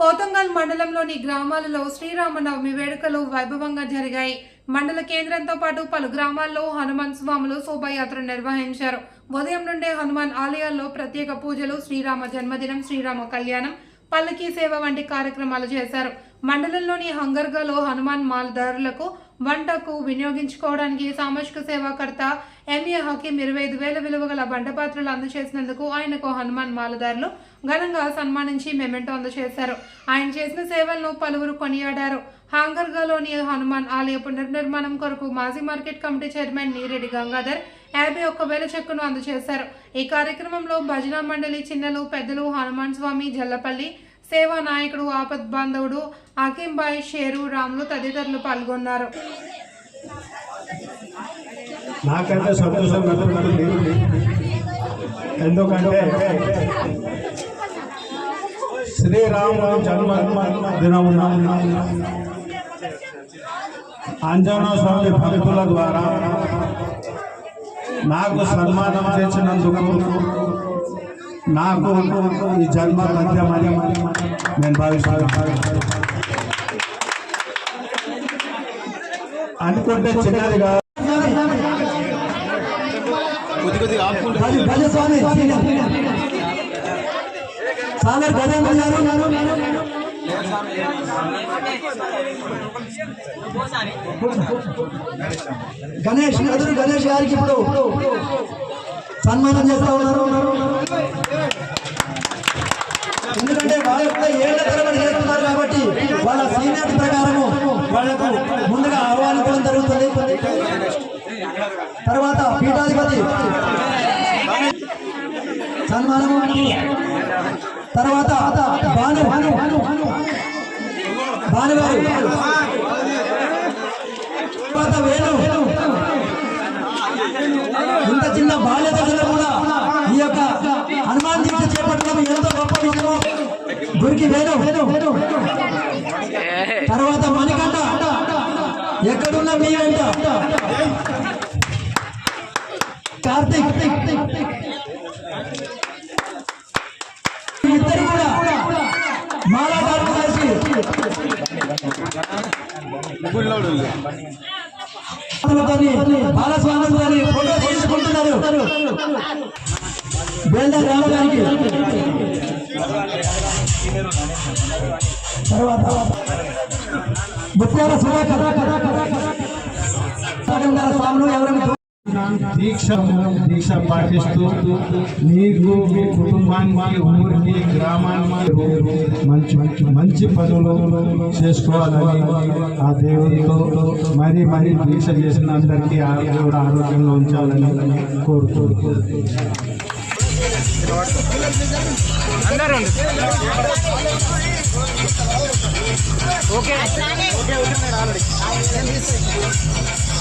పోతంగల్ మండలంలోని గ్రామాలలో శ్రీరామనవమి వేడుకలు వైభవంగా జరిగాయి. మండల కేంద్రంతో పాటు పలు గ్రామాల్లో హనుమాన్ స్వాములు శోభాయాత్ర నిర్వహించారు. ఉదయం నుండే హనుమాన్ ఆలయాల్లో ప్రత్యేక పూజలు శ్రీరామ జన్మదినం శ్రీరామ కళ్యాణం పల్లకీ సేవ వంటి కార్యక్రమాలు చేశారు. మండలంలోని హంగర్గాలో హనుమాన్ మాలదారులకు వంటకు వినియోగించుకోవడానికి సామాజిక సేవాకర్త ఎంఏ హకీం ఇరవై ఐదు వేల విలువ గల బండపాత్రలు అందజేసినందుకు ఆయనకు హనుమాన్ మాలదారులు ఘనంగా సన్మానించి మెమెంటో అందజేశారు. ఆయన చేసిన సేవలను పలువురు కొనియాడారు. హాంగర్గాలోని హనుమాన్ ఆలయ పునర్నిర్మాణం కొరకు మాజీ market committee chairman Neereddy Gangadhar యాభై ఒక్క వేల చెక్కును అందజేశారు. ఈ కార్యక్రమంలో భజన మండలి చిన్నలు పెద్దలు హనుమాన్ స్వామి జల్లపల్లి సేవా నాయకుడు ఆపద్ బాంధవుడు అకింబాయ్ షేరు రాములు తదితరులు పాల్గొన్నారు. నాకైతే సంతోషం కలుగుతుంది ఎందుకంటే శ్రీరాముడు జన్మ దినమున ఆంజనేయ స్వామి భక్తుల ద్వారా నాకు సన్మానం చేసినందుకు నాకు ఈ జన్మ మధ్యమని నేను భావిస్తాను అనుకుంటే చిన్నదిగా భజ స్వామి సాగర్ గజేంద్ర గారు గణేష్ ఎదురు గణేష్ గారికి ఇప్పుడు సన్మానం చేస్తా ఉన్నారు. ఎందుకంటే వాళ్ళ యొక్క ఏళ్ళ తరబడి చేస్తున్నారు కాబట్టి వాళ్ళ సీనియర్ ప్రకారము వాళ్ళకు ముందుగా ఆహ్వానించడం జరుగుతుంది. తర్వాత పీఠాధిపతి సన్మానము. తర్వాత భాను. భానుగారు తర్వాత వేణు. ఇంత చిన్న బాల్య దశలో కూడా ఈ యొక్క హనుమాన్ దీక్ష చేపట్టడం ఎంతో గొప్ప విషయము. గురికి వేణు. తర్వాత మణికంట ఎక్కడున్నా మీ వెంట? కార్తీక్. బాలస్వామి గారి ఫోటో తీసుకుంటున్నారు. బేల్దర్ రావు తర్వాత ముత్యాల సుధాకర్ స్వాములు ఎవరైనా దీక్ష దీక్ష పాటిస్తూ నీకు మీ కుటుంబానికి ఊరికి గ్రామానికి మంచి మంచి మంచి పనులు చేసుకోవాలని ఆ దేవుడితో మరి మరి దీక్ష చేసిన అందరికీ ఆ దేవుడు ఆరోగ్యంగా ఉంచాలని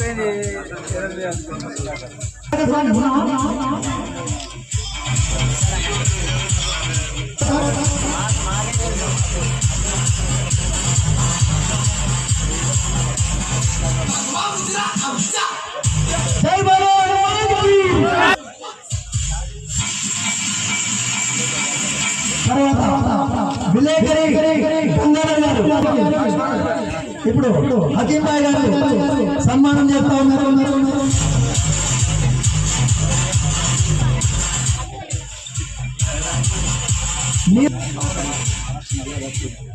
કઈ తర్వాత విలేకరి ఇప్పుడు హకీం గారు సన్మానం చేస్తా ఉన్నారు.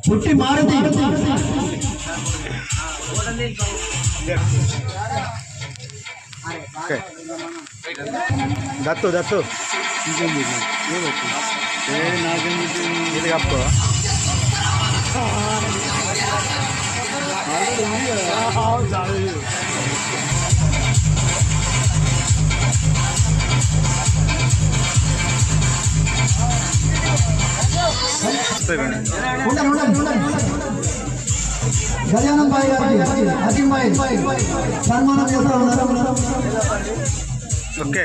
పుట్టి మారుతి. దత్తు దత్తు. ఇది కప్పు వస్తాయి రండి ఉండండి ఉండండి ఉండండి గజానం బాయ్ గారికి హకీం బాయ్ సన్మానం చేస్తా ఉన్నారు ఓకే